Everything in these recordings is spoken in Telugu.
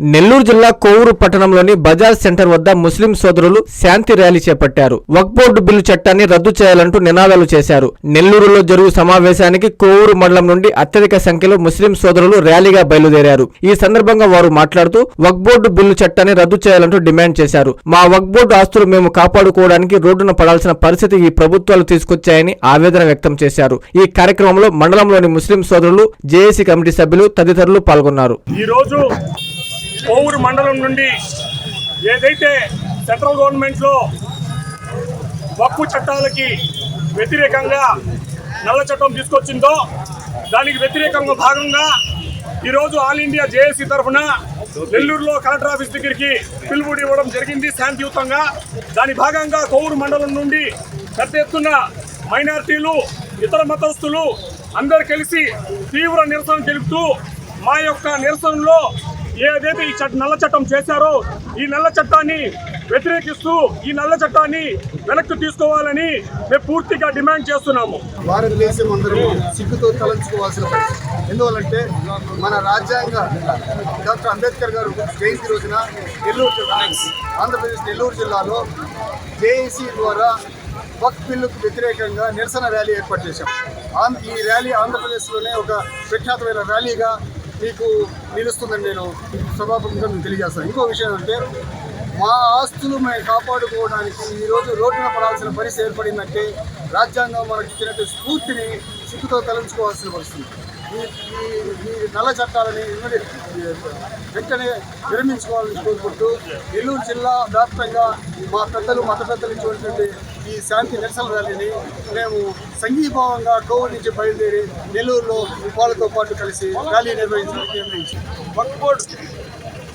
నెల్లూరు జిల్లా కోవూరు పట్టణంలోని బజాజ్ సెంటర్ వద్ద ముస్లిం సోదరులు శాంతి ర్యాలీ చేపట్టారు. వక్ బోర్డు బిల్లు చట్టాన్ని రద్దు చేయాలంటూ నినాదాలు చేశారు. నెల్లూరులో జరుగు సమావేశానికి కోవూరు మండలం నుండి అత్యధిక సంఖ్యలో ముస్లిం సోదరులు ర్యాలీగా బయలుదేరారు. ఈ సందర్భంగా వారు మాట్లాడుతూ వక్ బోర్డు బిల్లు చట్టాన్ని రద్దు చేయాలంటూ డిమాండ్ చేశారు. మా వక్ బోర్డు ఆస్తులు మేము కాపాడుకోవడానికి రోడ్డున పడాల్సిన పరిస్థితి ఈ ప్రభుత్వాలు తీసుకొచ్చాయని ఆవేదన వ్యక్తం చేశారు. ఈ కార్యక్రమంలో మండలంలోని ముస్లిం సోదరులు జేఏసీ కమిటీ సభ్యులు తదితరులు పాల్గొన్నారు. కోవూరు మండలం నుండి ఏదైతే సెంట్రల్ గవర్నమెంట్లో వక్ఫు చట్టాలకి వ్యతిరేకంగా నల్ల చట్టం తీసుకొచ్చిందో దానికి వ్యతిరేకంగా భాగంగా ఈరోజు ఆల్ ఇండియా జేఏసీ తరఫున నెల్లూరులో కలెక్టర్ ఆఫీస్ దగ్గరికి పిలుపుడి ఇవ్వడం జరిగింది శాంతియుతంగా. దాని భాగంగా కోవూరు మండలం నుండి పెద్ద ఎత్తున మైనార్టీలు ఇతర మతస్థులు అందరు కలిసి తీవ్ర నిరసన తెలుపుతూ మా యొక్క నిరసనలో ఏదైతే ఈ చట్ట నల్ల చట్టం చేశారో ఈ నల్ల చట్టాన్ని వ్యతిరేకిస్తూ ఈ నల్ల చట్టాన్ని వెనక్కి తీసుకోవాలని మేము పూర్తిగా డిమాండ్ చేస్తున్నాము. భారతదేశం అందరూ సిగ్గుతో తలంచుకోవాల్సిన ఎందువల్లంటే మన రాజ్యాంగ డాక్టర్ అంబేద్కర్ గారు జయంతి రోజున నెల్లూరు జిల్లా ఆంధ్రప్రదేశ్ నెల్లూరు జిల్లాలో జేఏసీ ద్వారా వక్ బిల్లుకు వ్యతిరేకంగా నిరసన ర్యాలీ ఏర్పాటు చేశాం. ఆంధ్ర ఈ ర్యాలీ ఆంధ్రప్రదేశ్లోనే ఒక ప్రఖ్యాతమైన ర్యాలీగా మీకు నిలుస్తుందని నేను సభాపతిగా మీకు తెలియజేస్తాను. ఇంకో విషయం అంటే మా ఆస్తులు మేము కాపాడుకోవడానికి ఈరోజు రోడ్డున పడాల్సిన పరిస్థితి ఏర్పడిందంటే రాజ్యాంగం మనకు ఇచ్చినట్టు స్ఫూర్తిని సిగ్గుతో తలంచుకోవాల్సిన పరిస్థితి. ఈ ఈ నల్ల చట్టాలని వెంటనే విరమించుకోవాలని కోరుకుంటూ నెల్లూరు జిల్లా వ్యాప్తంగా మా పెద్దలు మత పెద్దలు ఇచ్చినటువంటి ఈ శాంతి నిరసన ర్యాలీని మేము సంఘీభావంగా కోవిడ్ నుంచి బయలుదేరి నెల్లూరులో వాళ్ళతో పాటు కలిసి ర్యాలీ నిర్వహించడానికి నిర్ణయించాం బోర్డ్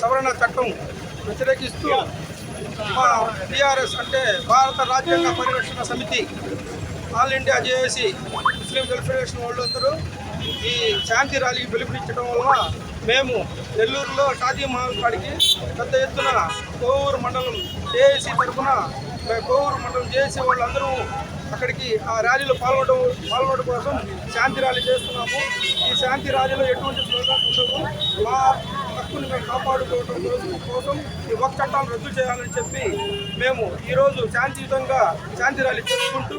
సవరణ చట్టం వ్యతిరేకిస్తూ మా టీఆర్ఎస్ అంటే భారత రాజ్యాంగ పరిరక్షణ సమితి ఆల్ ఇండియా జేఏసీ ముస్లిం వెల్ఫేరేషన్ వాళ్ళందరూ ఈ శాంతి ర్యాలీకి పిలుపునిచ్చడం వల్ల మేము నెల్లూరులో షాదీ మహల్ కాడికి పెద్ద ఎత్తున కోవూరు మండలం జేఏసీ తరఫున కోవూరు మండలం చేసే వాళ్ళందరూ అక్కడికి ఆ ర్యాలీలో పాల్గొనడం పాల్గొనడం కోసం శాంతి ర్యాలీ చేస్తున్నాము. ఈ శాంతి ర్యాలీలో ఎటువంటి స్లోగాన్స్ ఉండవు. మా హక్కుని మేము కాపాడుకోవడం కోసం ఈ ఒక్క చట్టాన్ని రద్దు చేయాలని చెప్పి మేము ఈరోజు శాంతియుతంగా శాంతి ర్యాలీ చేసుకుంటూ